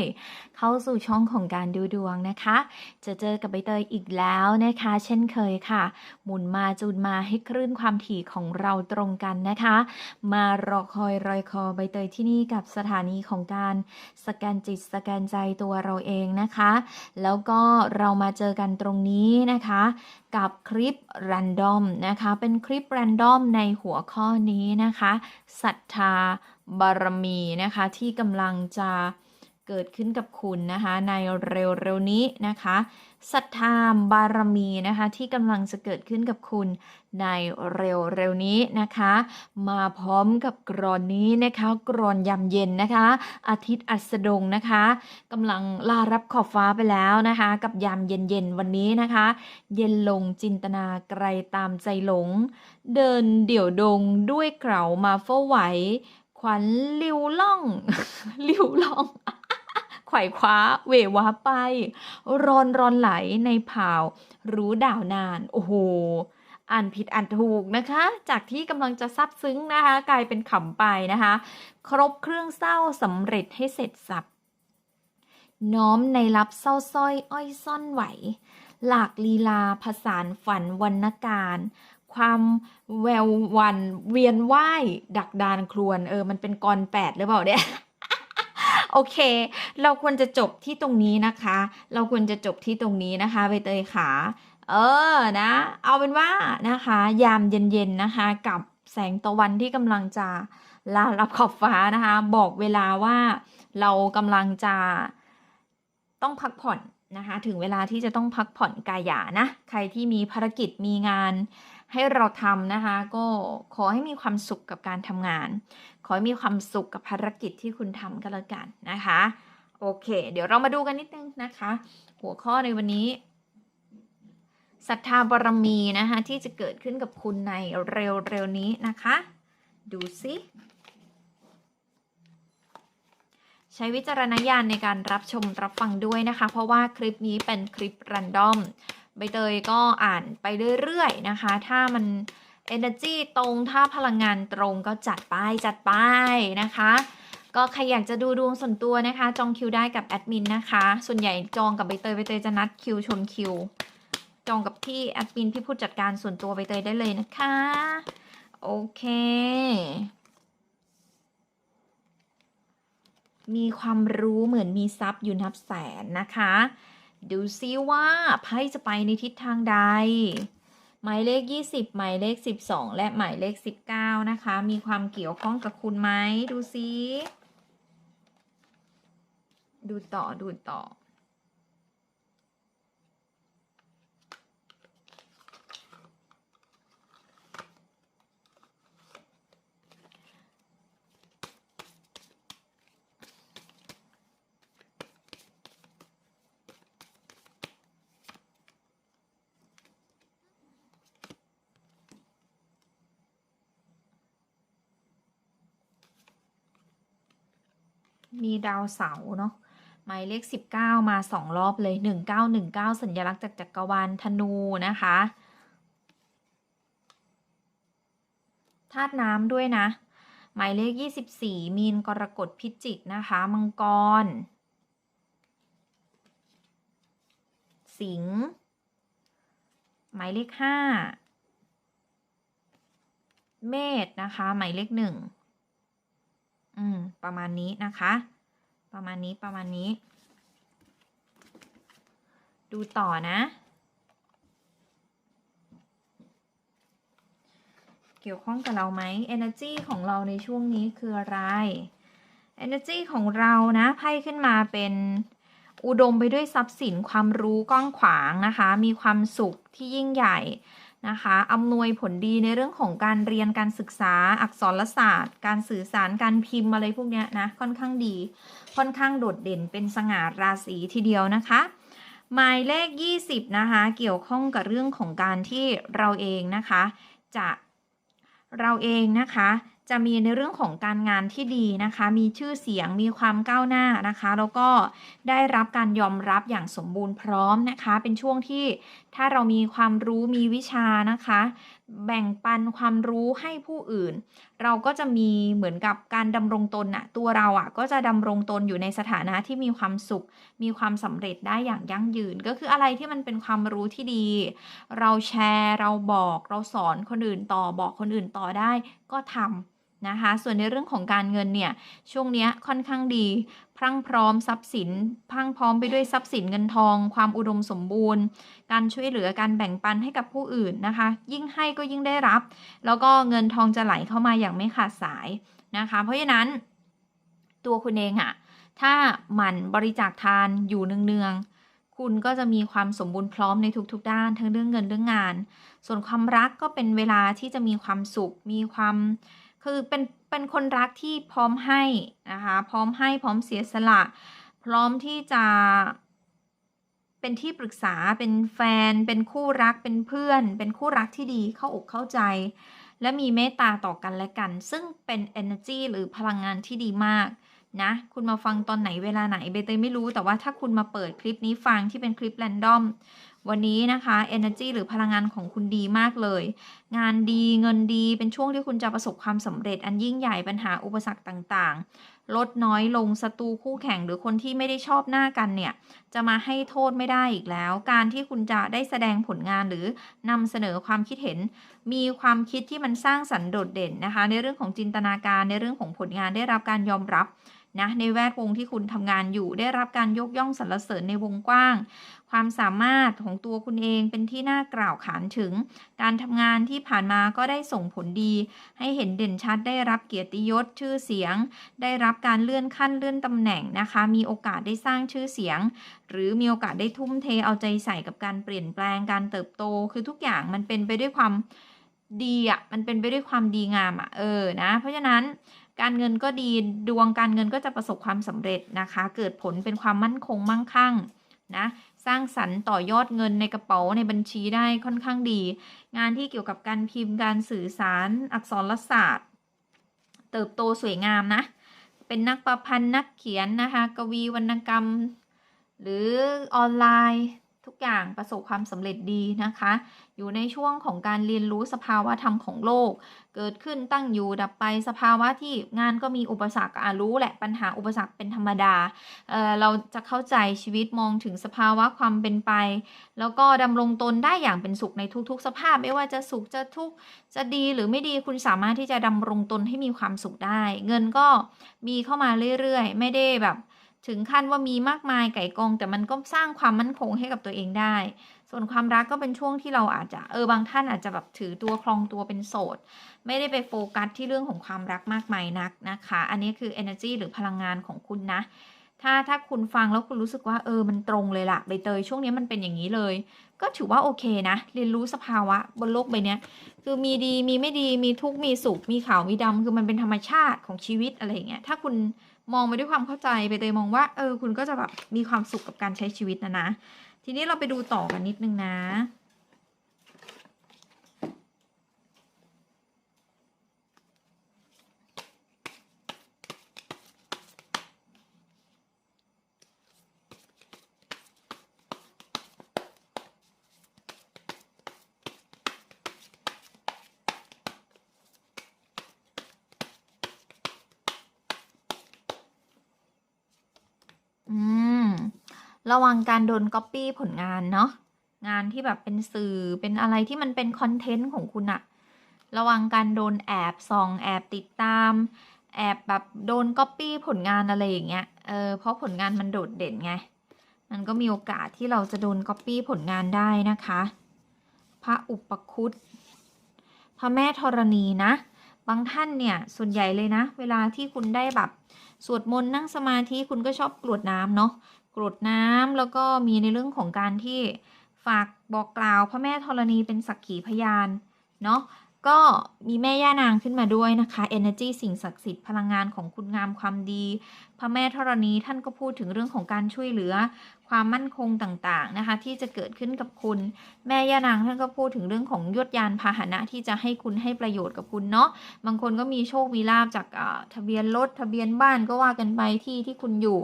เลยเข้าสู่ช่องของการดูดวงนะคะ จะเจอกับใบเตยอีกแล้วนะคะ เช่นเคยค่ะ หมุนมาจูนมาให้คลื่นความถี่ของเราตรงกันนะคะ มารอคอยรอยคอใบเตยที่นี่กับสถานีของการสแกนจิตสแกนใจตัวเราเองนะคะ แล้วก็เรามาเจอกันตรงนี้นะคะ กับคลิปรันดอมนะคะ เป็นคลิปรันดอมในหัวข้อนี้นะคะศรัทธาบารมีนะคะที่กำลังจะ เกิดขึ้นกับคุณนะคะในเร็วๆนี้นะคะศรัทธาบารมีนะคะที่กำลังจะเกิดขึ้นกับคุณในเร็วๆนี้นะคะ มาพร้อมกับกรอนนี้นะคะกรอนยามเย็นนะคะ อาทิตย์อัสดงนะคะกำลังลารับขอบฟ้าไปแล้วนะคะ กับยามเย็นๆวันนี้นะคะ เย็นลงจินตนาไกลตามใจหลง เดินเดี่ยวดงด้วยเกรามาเฝ้าไหว ขวัญลิวล่องลิวล่อง ไขว่คว้าเหววาไป รอนรอนไหลในผาวรู้ดาวนาน โอ้โหอ่านผิดอ่านถูกนะคะ จากที่กำลังจะซับซึ้งนะคะ กลายเป็นขำไปนะคะ ครบเครื่องเศร้าสำเร็จให้เสร็จสับ น้อมในรับเศร้าสร้อยอ้อยซ่อนไหว หลากลีลาผสานฝันวรรณการ ความแวววันเวียนว่ายดักดานครวน เออ มันเป็นกรแปดหรือเปล่าเนี่ย โอเค เราควรจะจบที่ตรงนี้นะคะ เราควรจะจบที่ตรงนี้นะคะใบเตยขา เออนะ เอาเป็นว่านะคะ ยามเย็นๆนะคะ กับแสงตะวันที่กำลังจะลารับขอบฟ้านะคะ บอกเวลาว่าเรากำลังจะต้องพักผ่อนนะคะถึงเวลาที่จะต้องพักผ่อนกายานะ ใครที่มีภารกิจมีงานให้เราทำนะคะ ก็ขอให้มีความสุขกับการทำงาน อให้มีความสุขกับภารกิจที่คุณทำก็แล้วกันนะคะ โอเค เดี๋ยวเรามาดูกันนิดนึงนะคะ หัวข้อในวันนี้ศรัทธาบารมีนะคะที่จะเกิดขึ้นกับคุณในเร็วๆนี้นะคะ ดูสิใช้วิจารณญาณในการรับชมรับฟังด้วยนะคะ เพราะว่าคลิปนี้เป็นคลิปรันดอมใบเตยก็อ่านไปเรื่อยๆนะคะ ถ้ามัน energy ตรงถ้าพลังงานตรงก็จัดไปจัดไปนะคะ ก็ใครอยากจะดูดวงส่วนตัวนะคะ จองคิวได้กับแอดมินนะคะ ส่วนใหญ่จองกับใบเตยใบเตยจะนัดคิวชนคิว จองกับพี่แอดมินพี่ผู้จัดการส่วนตัวใบเตยได้เลยนะคะ โอเค มีความรู้เหมือนมีทรัพย์อยู่นับแสนนะคะ ดูซิว่าไพ่จะไปในทิศทางใด หมายเลข 20 หมายเลข 12 และหมายเลข 19 นะคะ มีความเกี่ยวข้องกับคุณไหมดูซิ ดูต่อดูต่อ มีดาวเสาเนาะหมายเลข 19 มาสองรอบเลย 1919 สัญลักษณ์จากจักรวาลธนูนะคะธาตุน้ำด้วยนะ หมายเลข 24 มีนกรกฎพิจิกนะคะ มังกร สิงห์หมายเลข 5 เมษนะคะ หมายเลขหนึ่ง อืม ประมาณนี้นะคะ ประมาณนี้ประมาณนี้ ดูต่อนะ เกี่ยวข้องกับเราไหม energy ของเราในช่วงนี้คืออะไร energy ของเรานะ ไพ่ขึ้นมาเป็นอุดมไปด้วยทรัพย์สินความรู้กว้างขวางนะคะ มีความสุขที่ยิ่งใหญ่ นะคะอำนวยผลดีในเรื่องของการเรียนการศึกษาอักษรศาสตร์ การสื่อสารการพิมพ์อะไรพวกเนี้ยนะค่อนข้างดี ค่อนข้างโดดเด่นเป็นสง่าราศีทีเดียวนะคะ หมายเลข 20 นะคะ เกี่ยวข้องกับเรื่องของการที่เราเองนะคะ จะเราเองนะคะ จะมีในเรื่องของการงานที่ดีนะคะ มีชื่อเสียง มีความก้าวหน้านะคะ แล้วก็ได้รับการยอมรับอย่างสมบูรณ์พร้อมนะคะ เป็นช่วงที่ถ้าเรามีความรู้มีวิชานะคะ แบ่งปันความรู้ให้ผู้อื่น เราก็จะมีเหมือนกับการดำรงตนน่ะตัวเราอะก็จะดำรงตนอยู่ในสถานะที่มีความสุข มีความสำเร็จได้อย่างยั่งยืน ก็คืออะไรที่มันเป็นความรู้ที่ดี เราแชร์ เราบอก เราสอนคนอื่นต่อ บอกคนอื่นต่อได้ก็ทำ นะคะ ส่วนในเรื่องของการเงินเนี่ยช่วงนี้ค่อนข้างดีพรั่งพร้อมทรัพย์สินพรั่งพร้อมไปด้วยทรัพย์สินเงินทอง ความอุดมสมบูรณ์ การช่วยเหลือการแบ่งปันให้กับผู้อื่นนะคะ ยิ่งให้ก็ยิ่งได้รับ แล้วก็เงินทองจะไหลเข้ามาอย่างไม่ขาดสายนะคะ เพราะฉะนั้น ตัวคุณเองอะถ้าหมั่นบริจาคทานอยู่เนืองๆคุณก็จะมีความสมบูรณ์พร้อมในทุกๆ ด้าน ทั้งเรื่องเงินเรื่องงาน ส่วนความรักก็เป็นเวลาที่จะมีความสุข มีความ คือเป็นเป็นคนรักที่พร้อมให้นะคะพร้อมให้พร้อมเสียสละ พร้อมที่จะเป็นที่ปรึกษาเป็นแฟน เป็นคู่รักเป็นเพื่อน เป็นคู่รักที่ดีเข้าอกเข้าใจ และมีเมตตาต่อกันและกัน ซึ่งเป็น energy หรือพลังงานที่ดีมากนะคุณมาฟังตอนไหนเวลาไหนเบเตยไม่รู้แต่ว่าถ้าคุณมาเปิดคลิปนี้ฟังที่เป็นคลิปแรนดอม วันนี้นะคะ energy หรือพลังงานของคุณดีมากเลย งานดีเงินดีเป็นช่วงที่คุณจะประสบความสำเร็จ อันยิ่งใหญ่ปัญหาอุปสรรคต่างๆ ลดน้อยลงศัตรูคู่แข่งหรือคนที่ไม่ได้ชอบหน้ากันเนี่ย จะมาให้โทษไม่ได้อีกแล้ว การที่คุณจะได้แสดงผลงานหรือนำเสนอความคิดเห็น มีความคิดที่มันสร้างสรรค์โดดเด่นนะคะ ในเรื่องของจินตนาการในเรื่องของผลงานได้รับการยอมรับ นะในแวดวงที่คุณทำงานอยู่ ได้รับการยกย่องสรรเสริญในวงกว้าง ความสามารถของตัวคุณเองเป็นที่น่ากล่าวขานถึง การทำงานที่ผ่านมาก็ได้ส่งผลดี ให้เห็นเด่นชัดได้รับเกียรติยศชื่อเสียง ได้รับการเลื่อนขั้นเลื่อนตำแหน่งนะคะ มีโอกาสได้สร้างชื่อเสียง หรือมีโอกาสได้ทุ่มเทเอาใจใส่กับการเปลี่ยนแปลงการเติบโต คือทุกอย่างมันเป็นไปด้วยความดีอะมันเป็นไปด้วยความดีงามอะเออนะ เพราะฉะนั้น การเงินก็ดีดวงการเงินก็จะประสบความสำเร็จนะคะ เกิดผลเป็นความมั่นคงมั่งคั่งนะสร้างสรรค์ต่อยอดเงินในกระเป๋าในบัญชีได้ค่อนข้างดี งานที่เกี่ยวกับการพิมพ์การสื่อสารอักษรศาสตร์ เติบโตสวยงามนะ เป็นนักประพันธ์นักเขียนนะคะ กวีวรรณกรรม หรือออนไลน์ ทุกอย่างประสบความสำเร็จดีนะคะ อยู่ในช่วงของการเรียนรู้สภาวะธรรมของโลก เกิดขึ้นตั้งอยู่ดับไปสภาวะที่งานก็มีอุปสรรคอรู้แหละปัญหาอุปสรรคเป็นธรรมดาเเราจะเข้าใจชีวิตมองถึงสภาวะความเป็นไป แล้วก็ดำรงตนได้อย่างเป็นสุขในทุกๆ สภาพ ไม่ว่าจะสุขจะทุกข์จะดีหรือไม่ดีคุณสามารถที่จะดำรงตนให้มีความสุขได้ เงินก็มีเข้ามาเรื่อยๆ ไม่ได้แบบ ถึงขั้นว่ามีมากมายไก่กองแต่มันก็สร้างความมั่นคงให้กับตัวเองได้ ส่วนความรักก็เป็นช่วงที่เราอาจจะเออบางท่านอาจจะแบบถือตัวคลองตัวเป็นโสด ไม่ได้ไปโฟกัสที่เรื่องของความรักมากมายนักนะคะ อันนี้คือ energy หรือพลังงานของคุณนะ ถ้าถ้าคุณฟังแล้วคุณรู้สึกว่าเออมันตรงเลยละใบเตยช่วงนี้มันเป็นอย่างนี้เลย ก็ถือว่าโอเคนะ เรียนรู้สภาวะบนโลกใบนี้คือมีดีมีไม่ดีมีทุกข์มีสุขมีขาวมีดำคือมันเป็นธรรมชาติของชีวิตอะไรอย่างเงี้ยถ้าคุณ มองไปด้วยความเข้าใจไปเตยมองว่า เออ คุณก็จะแบบมีความสุขกับการใช้ชีวิตนะนะ ทีนี้เราไปดูต่อกันนิดนึงนะ อืม ระวังการโดนก๊อปปี้ผลงานเนาะงานที่แบบเป็นสื่อเป็นอะไรที่มันเป็นคอนเทนต์ของคุณอะระวังการโดนแอบส่องแอบติดตาม แอบแบบโดนก๊อปปี้ผลงานอะไรอย่างเงี้ยเออเพราะผลงานมันโดดเด่นไง มันก็มีโอกาสที่เราจะโดนก๊อปปี้ผลงานได้นะคะ พระอุปคุตพระแม่ธรณีนะบางท่านเนี่ยส่วนใหญ่เลยนะ เวลาที่คุณได้แบบสวดมนต์นั่งสมาธิคุณก็ชอบกรวดน้ำเนาะ กรวดน้ำแล้วก็มีในเรื่องของการที่ฝากบอกกล่าวพระแม่ธรณีเป็นสักขีพยานเนาะก็มีแม่ย่านางขึ้นมาด้วยนะคะ energy สิ่งศักดิ์สิทธิ์พลังงานของคุณงามความดี พระแม่ธรณีท่านก็พูดถึงเรื่องของการช่วยเหลือ ความมั่นคงต่างๆนะคะ ที่จะเกิดขึ้นกับคุณ แม่ย่านางท่านก็พูดถึงเรื่องของยวดยานพาหนะที่จะให้คุณให้ประโยชน์กับคุณเนาะบางคนก็มีโชคมีลาบจากอ่าทะเบียนรถทะเบียนบ้านก็ว่ากันไปที่ที่คุณอยู่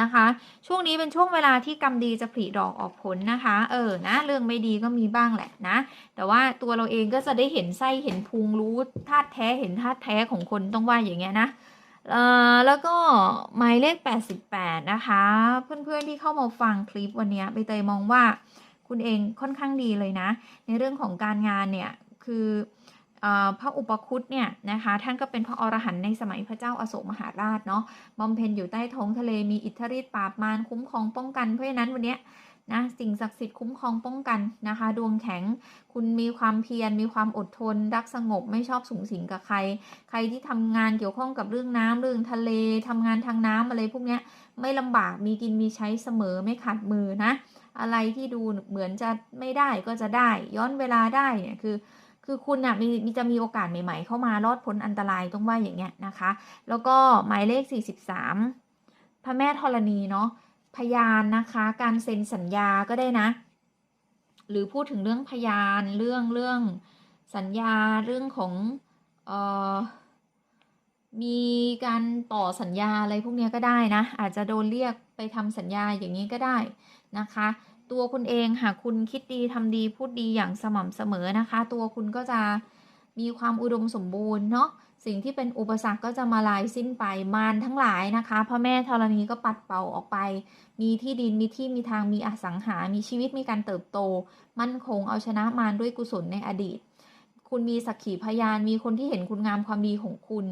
นะคะ ช่วงนี้เป็นช่วงเวลาที่กรรมดีจะผลิดอกออกผลนะคะ เออนะเรื่องไม่ดีก็มีบ้างแหละนะ แต่ว่าตัวเราเองก็จะได้เห็นไส้เห็นพุงรู้ธาตุแท้เห็นธาตุแท้ของคนต้องว่าอย่างเงี้ยนะเอ่อแล้วก็หมายเลข 88 นะคะ เพื่อนๆที่เข้ามาฟังคลิปวันนี้ยใบเตยมองว่าคุณเองค่อนข้างดีเลยนะ ในเรื่องของการงานเนี่ยคือ พระอุปคุตเนี่ยนะคะท่านก็เป็นพระอรหันต์ในสมัยพระเจ้าอาโศกมหาราชเนาะบำเพ็ญอยู่ใต้ท้องทะเลมีอิทธิฤทธิ์ปราบมารคุ้มครองป้องกันเพราะฉะนั้นวันนี้นะสิ่งศักดิ์สิทธิ์คุ้มครองป้องกันนะคะ ดวงแข็งคุณมีความเพียรมีความอดทน รักสงบไม่ชอบสูงสิงกับใคร ใครที่ทำงานเกี่ยวข้องกับเรื่องน้ำเรื่องทะเลทำงานทางน้ำอะไรพวกเนี้ยไม่ลำบากมีกินมีใช้เสมอไม่ขาดมือนะ อะไรที่ดูเหมือนจะไม่ได้ก็จะได้ ย้อนเวลาได้เนี่ยคือ คือคุณอะมีมีจะมีโอกาสใหม่ ๆ เข้ามารอดพ้นอันตรายต้องว่าอย่างเงี้ยนะคะ แล้วก็หมายเลข 43 พระแม่ธรณีเนาะพยานนะคะ การเซ็นสัญญาก็ได้นะ หรือพูดถึงเรื่องพยานเรื่องเรื่องสัญญาเรื่องของเอ่อมีการต่อสัญญาอะไรพวกเนี้ยก็ได้นะ อาจจะโดนเรียกไปทำสัญญาอย่างนี้ก็ได้นะคะ ตัวคุณเองหากคุณคิดดีทำดีพูดดีอย่างสม่ำเสมอนะคะ ตัวคุณก็จะมีความอุดมสมบูรณ์เนาะสิ่งที่เป็นอุปสรรคก็จะมาลายสิ้นไปมารทั้งหลายนะคะพระแม่ธรณีก็ปัดเป่าออกไป มีที่ดินมีที่มีทางมีอสังหา มีชีวิตมีการเติบโต มั่นคงเอาชนะมารด้วยกุศลในอดีต คุณมีสักขีพยานมีคนที่เห็นคุณงามความดีของคุณ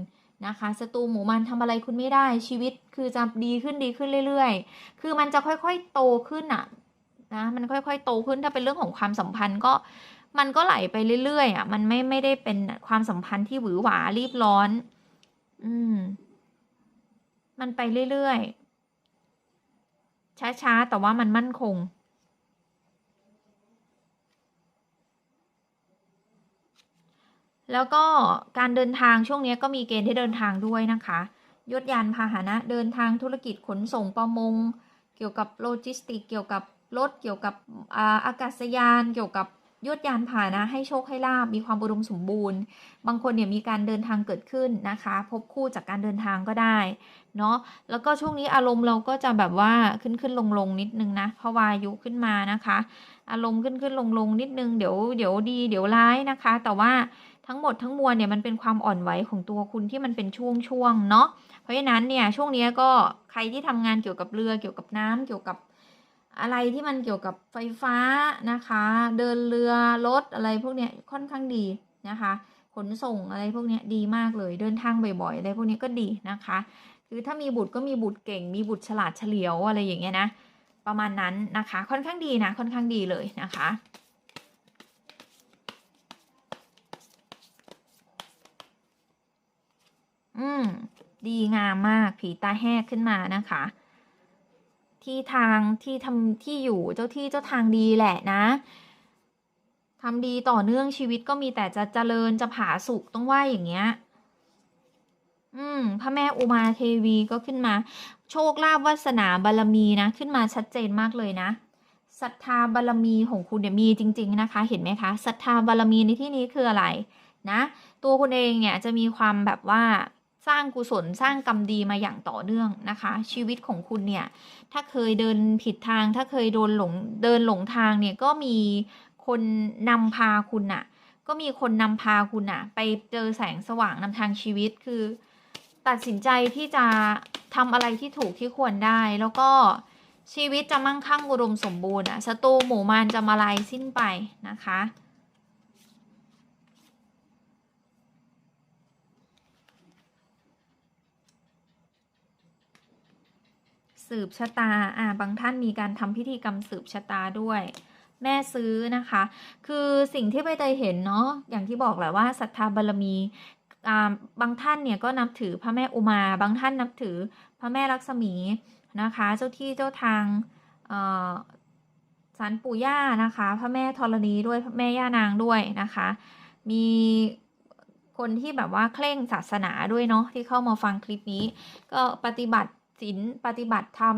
นะคะศัตรูหมู่มันทำอะไรคุณไม่ได้ชีวิตคือจะดีขึ้นดีขึ้นเรื่อย ๆ คือมันจะค่อยๆโตขึ้นอะ นะมันค่อยๆโตขึ้นถ้าเป็นเรื่องของความสัมพันธ์ก็มันก็ไหลไปเรื่อยๆอะมันไม่ไม่ได้เป็นความสัมพันธ์ที่หวือหวารีบร้อน อืม มันไปเรื่อยๆช้าๆแต่ว่ามันมั่นคงแล้วก็การเดินทางช่วงนี้ก็มีเกณฑ์ที่เดินทางด้วยนะคะยศยานพาหนะเดินทางธุรกิจขนส่งประมง เกี่ยวกับโลจิสติก เกี่ยวกับ รถเกี่ยวกับอากาศยานเกี่ยวกับยศยานพานะให้โชคให้ลาบมีความอุดมสมบูรณ์ บางคนเนี่ยมีการเดินทางเกิดขึ้นนะคะ พบคู่จากการเดินทางก็ได้เนาะแล้วก็ช่วงนี้อารมณ์เราก็จะแบบว่าขึ้นขึ้นลงลงนิดนึงนะเพราะวายุขึ้นมานะคะ อารมณ์ขึ้นขึ้นลงลงนิดนึงเดี๋ยวเดี๋ยวดีเดี๋ยวร้ายนะคะ แต่ว่าทั้งหมดทั้งมวลเนี่ยมันเป็นความอ่อนไหวของตัวคุณที่มันเป็นช่วงช่วงเนาะเพราะฉะนั้นเนี่ยช่วงนี้ก็ใครที่ทำงานเกี่ยวกับเรือเกี่ยวกับน้ำเกี่ยวกับ อะไรที่มันเกี่ยวกับไฟฟ้านะคะ เดินเรือ รถ อะไรพวกเนี้ยค่อนข้างดีนะคะ ขนส่งอะไรพวกเนี้ยดีมากเลย เดินทางบ่อยๆอะไรพวกนี้ก็ดีนะคะ คือถ้ามีบุตรก็มีบุตรเก่ง มีบุตรฉลาดเฉลียวอะไรอย่างเงี้ยนะ ประมาณนั้นนะคะ ค่อนข้างดีนะ ค่อนข้างดีเลยนะคะอืม ดีงามมาก ผีตาแหกขึ้นมานะคะ ที่ทางที่ทำที่อยู่เจ้าที่เจ้าทางดีแหละนะทำดีต่อเนื่องชีวิตก็มีแต่จะเจริญจะผาสุกต้องว่าอย่างเงี้ย อืม พระแม่อุมาเทวีก็ขึ้นมา โชคลาภวาสนาบารมีนะ ขึ้นมาชัดเจนมากเลยนะศรัทธาบารมีของคุณเนี่ยมีจริง ๆ นะคะ เห็นไหมคะศรัทธาบารมีในที่นี้คืออะไร นะ ตัวคุณเองเนี่ยจะมีความแบบว่า สร้างกุศลสร้างกรรมดีมาอย่างต่อเนื่องนะคะ ชีวิตของคุณเนี่ย ถ้าเคยเดินผิดทาง ถ้าเคยโดนหลงเดินหลงทางเนี่ยก็มีคนนำพาคุณน่ะก็มีคนนำพาคุณน่ะไปเจอแสงสว่างนำทางชีวิตคือ ตัดสินใจที่จะทำอะไรที่ถูกที่ควรได้ แล้วก็ชีวิตจะมั่งคั่งอุดมสมบูรณ์อะศัตรูหมู่มารจะมาลายสิ้นไปนะคะ สืบชะตาอ่าบางท่านมีการทำพิธีกรรมสืบชะตาด้วย แม่ซื้อนะคะ คือสิ่งที่ใบเตยเห็นเนาะอย่างที่บอกแหละว่าศรัทธาบารมีอ่าบางท่านเนี่ยก็นับถือพระแม่อุมา บางท่านนับถือพระแม่ลักษมีนะคะ เจ้าที่เจ้าทางเอ่อสารปู่ย่านะคะ พระแม่ธรณีด้วยพระแม่ย่านางด้วยนะคะ มีคนที่แบบว่าเคร่งศาสนาด้วยเนาะที่เข้ามาฟังคลิปนี้ ก็ปฏิบัติ ศีลปฏิบัติธรรม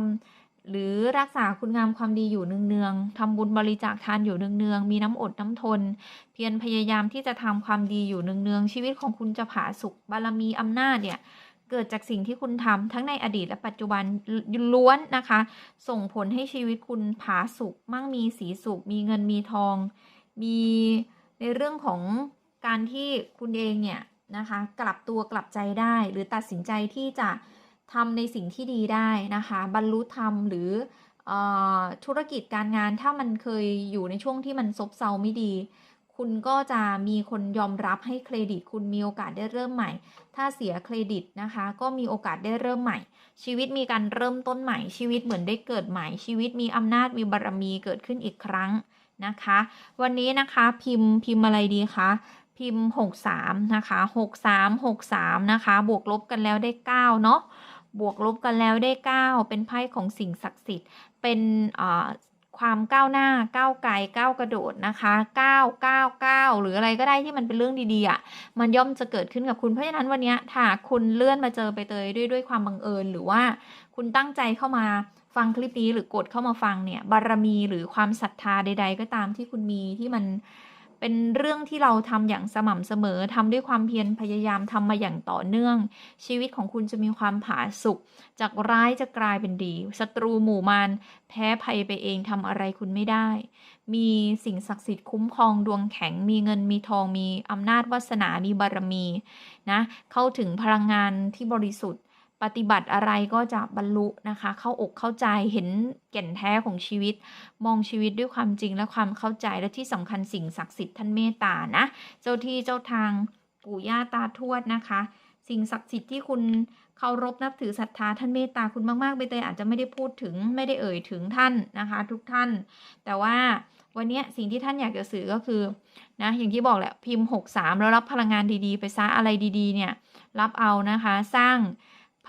หรือรักษาคุณงามความดีอยู่เนืองๆทำบุญบริจาคทานอยู่เนืองๆมีน้ำอดน้ำทน เพียรพยายามที่จะทำความดีอยู่เนืองๆชีวิตของคุณจะผาสุกบารมีอำนาจเนี่ยเกิดจากสิ่งที่คุณทำทั้งในอดีตและปัจจุบันล้วนนะคะ ส่งผลให้ชีวิตคุณผาสุกมั่งมีสีสุข มีเงินมีทอง มีในเรื่องของการที่คุณเองเนี่ยนะคะ กลับตัวกลับใจได้หรือตัดสินใจที่จะ ทำในสิ่งที่ดีได้นะคะ บรรลุธรรมหรืออธุรกิจการงานถ้ามันเคยอยู่ในช่วงที่มันซบเซาไม่ดี คุณก็จะมีคนยอมรับให้เครดิต คุณมีโอกาสได้เริ่มใหม่ ถ้าเสียเครดิตนะคะ ก็มีโอกาสได้เริ่มใหม่ ชีวิตมีการเริ่มต้นใหม่ชีวิตเหมือนได้เกิดใหม่ชีวิตมีอำนาจมีบารมีเกิดขึ้นอีกครั้งนะคะ วันนี้นะคะพิมพ์พิมพ์อะไรดีคะพิมพ์ 63 นะคะ 63 63 นะคะ บวกลบกันแล้วได้ 9 เนาะ บวกลบกันแล้วได้ 9 เป็นไพ่ของสิ่งศักดิ์สิทธิ์ เป็นความก้าวหน้าก้าวไกลก้าวกระโดดนะคะ9 9 9หรืออะไรก็ได้ที่มันเป็นเรื่องดีๆอะ่ะมันย่อมจะเกิดขึ้นกับคุณเพราะฉะนั้นวันนี้ถ้าคุณเลื่อนมาเจอไปเตยด้วยด้วยความบังเอิญ หรือว่าคุณตั้งใจเข้ามาฟังคลิปนี้หรือกดเข้ามาฟังเนี่ยบารมีหรือความศรัทธาใด ๆ ก็ตามที่คุณมีที่มัน เป็นเรื่องที่เราทำอย่างสม่ำเสมอทำด้วยความเพียรพยายามทำมาอย่างต่อเนื่อง ชีวิตของคุณจะมีความผาสุกจากร้ายจะกลายเป็นดีศัตรูหมู่มารแพ้ภัยไปเองทำอะไรคุณไม่ได้ มีสิ่งศักดิ์สิทธิ์คุ้มครองดวงแข็ง มีเงินมีทอง มีอำนาจวาสนา มีบารมีนะเข้าถึงพลังงานที่บริสุทธิ์ ปฏิบัติอะไรก็จะบรรลุนะคะ เข้าอกเข้าใจเห็นแก่นแท้ของชีวิต มองชีวิตด้วยความจริงและความเข้าใจและที่สำคัญสิ่งศักดิ์สิทธิ์ท่านเมตตานะเจ้าที่เจ้าทางปู่ย่าตาทวดนะคะ สิ่งศักดิ์สิทธิ์ที่คุณเคารพนับถือศรัทธาท่านเมตตาคุณมากๆใบเตยอาจจะไม่ได้พูดถึงไม่ได้เอ่ยถึงท่านนะคะ ทุกท่าน แต่ว่าวันนี้สิ่งที่ท่านอยากจะสื่อก็คือนะอย่างที่บอกแหละพิมพ์ 63 แล้วรับพลังงานดีๆ ไปซะอะไรดีๆ เนี่ย รับเอานะคะ สร้าง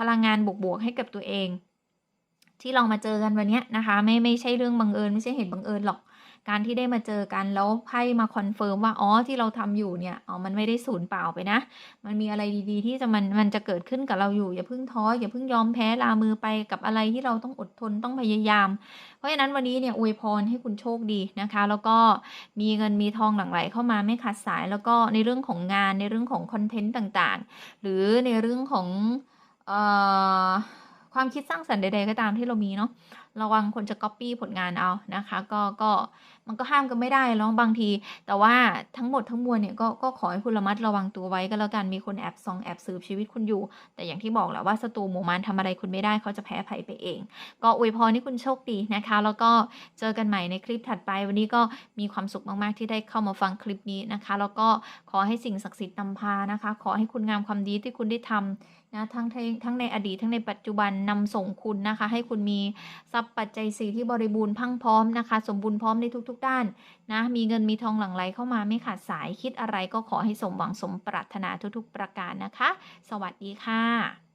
พลังงานบวกๆให้กับตัวเอง ที่เรามาเจอกันวันนี้นะคะ ไม่ไม่ใช่เรื่องบังเอิญไม่ใช่เหตุบังเอิญหรอก การที่ได้มาเจอกันแล้วไพ่มาคอนเฟิร์มว่าอ๋อที่เราทำอยู่เนี่ยอ๋อมันไม่ได้สูญเปล่าไปนะ มันมีอะไรดีๆ ที่จะมันมันจะเกิดขึ้นกับเราอยู่อย่าเพิ่งท้ออย่าเพิ่งยอมแพ้ลามือไปกับอะไรที่เราต้องอดทนต้องพยายาม เพราะฉะนั้นวันนี้เนี่ยอวยพรให้คุณโชคดีนะคะ แล้วก็มีเงินมีทองหลั่งไหลเข้ามาไม่ขาดสาย แล้วก็ในเรื่องของงานในเรื่องของคอนเทนต์ต่างๆ หรือในเรื่องของ ความคิดสร้างสรรค์ใดๆก็ตามที่เรามีเนาะระวังคนจะก๊อปปี้ผลงานเอานะคะ ก็ก็มันก็ห้ามกันไม่ได้แล้วบางที แต่ว่าทั้งหมดทั้งมวลเนี่ยก็ก็ขอให้คุณระมัดระวังตัวไว้ก็แล้วกันมีคนแอบซองแอบสืบชีวิตคุณอยู่ แต่อย่างที่บอกแหละว่าศัตรูหมู่มารทำอะไรคุณไม่ได้เขาจะแพ้ภัยไปเอง ก็อวยพรให้คุณโชคดีนะคะ แล้วก็เจอกันใหม่ในคลิปถัดไปวันนี้ก็มีความสุขมากๆที่ได้เข้ามาฟังคลิปนี้นะคะ แล้วก็ขอให้สิ่งศักดิ์สิทธิ์นำพานะคะ ขอให้คุณงามความดีที่คุณได้ทำ นะทั้งทั้งในอดีตทั้งในปัจจุบันนำส่งคุณนะคะ ให้คุณมีทรัพย์ปัจจัยสี่ที่บริบูรณ์พังพร้อมนะคะ สมบูรณ์พร้อมในทุก ๆ ด้านนะมีเงินมีทองหลั่งไหลเข้ามาไม่ขาดสายคิดอะไรก็ขอให้สมหวังสมปรารถนาทุกๆ ประการนะคะ สวัสดีค่ะ